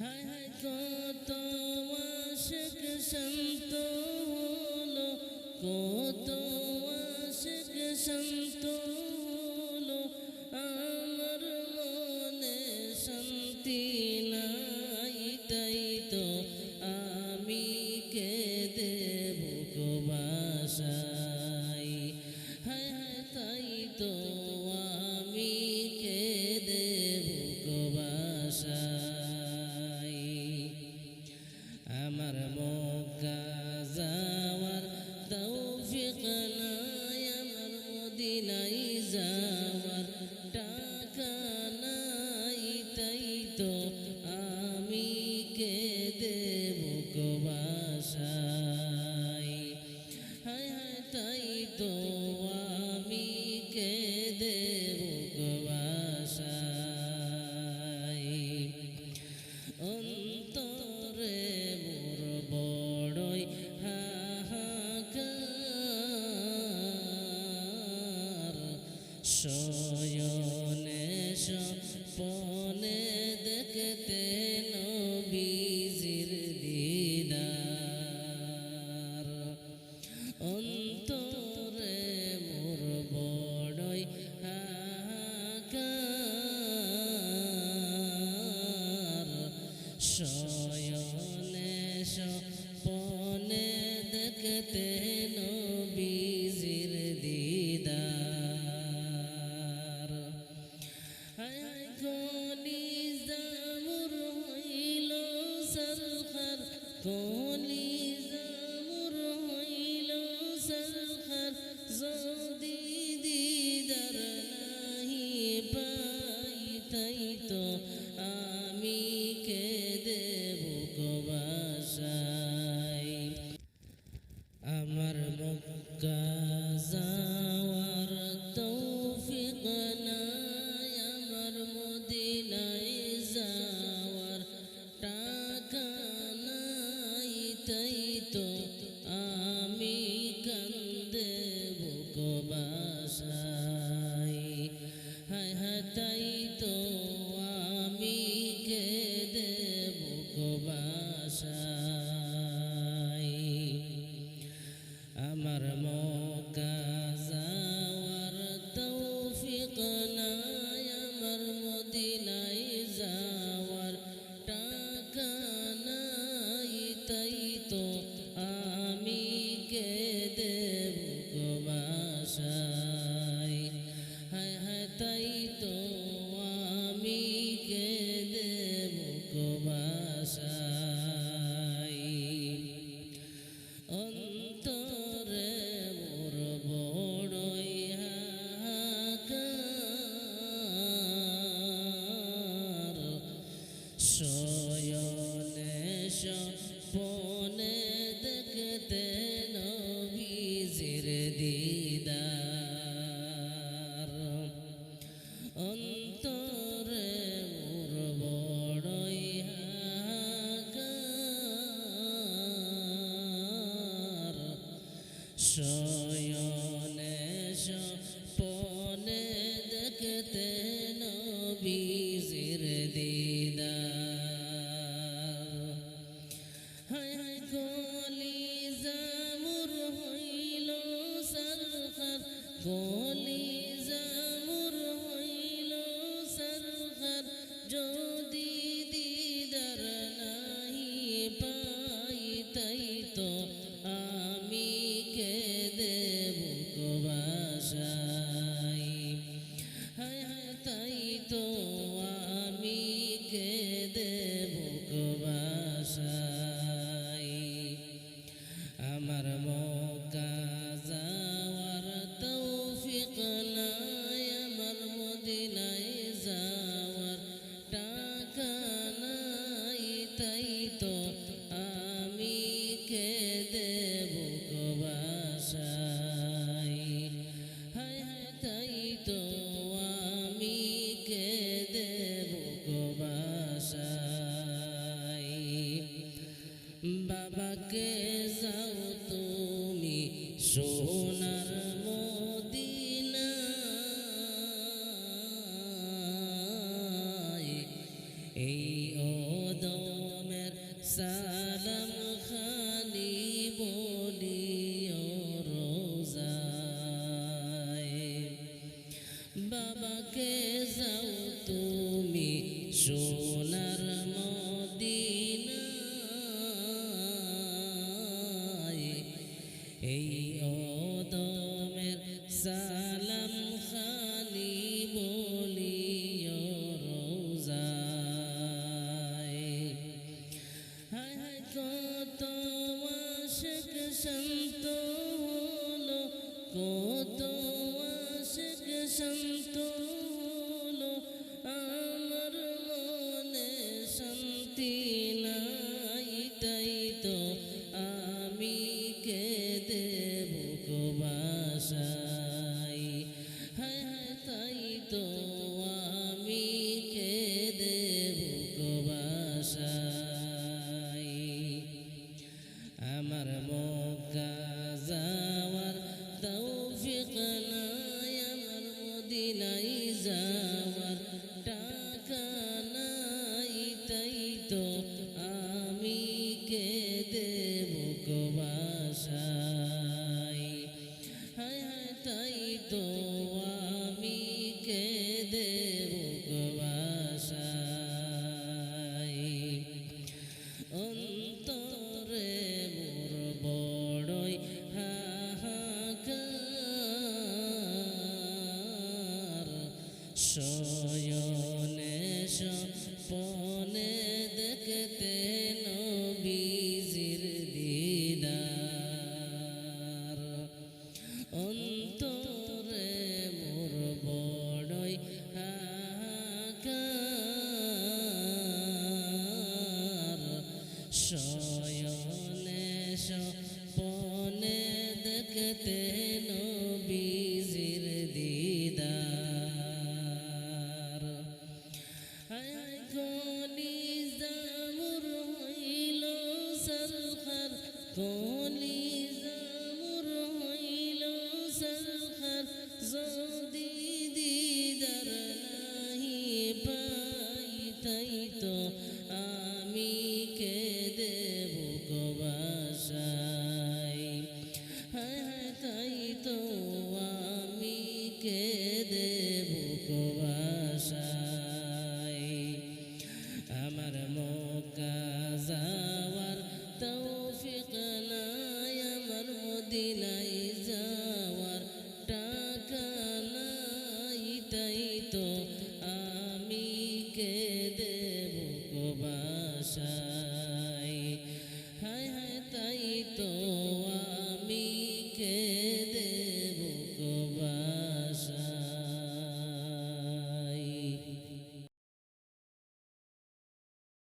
হায় হায় কত আশিক সন্ত হলো কত আশিক সন্ত শয়নে সপনে দেখতে নবীজির দিদার। অন্তরে মোর বড়ই হাকার শয়নে সপনে দেখতে নয়নে সপনে দেখতে নবীজির দিদা কলি জামুর হইল সদকার এই অদমের সালাম খানি বলি রোজায়। বাবাকে যাও তুমি শো হলো কত আশেক শান্ত শয়নে সপনে দেখতে নবীজির দিদার। হায় হায় কলিজা মোর হইল সরখার কলিজা মোর হইল সরখার যদি দিদার নাহি পাই তাই তো আমি আমার মক্কা যাওয়ার তৌফিক নাই, আমার মদিনায় যাওয়ার টাকা নাই, তাই তো আমি কে দেব বাসাই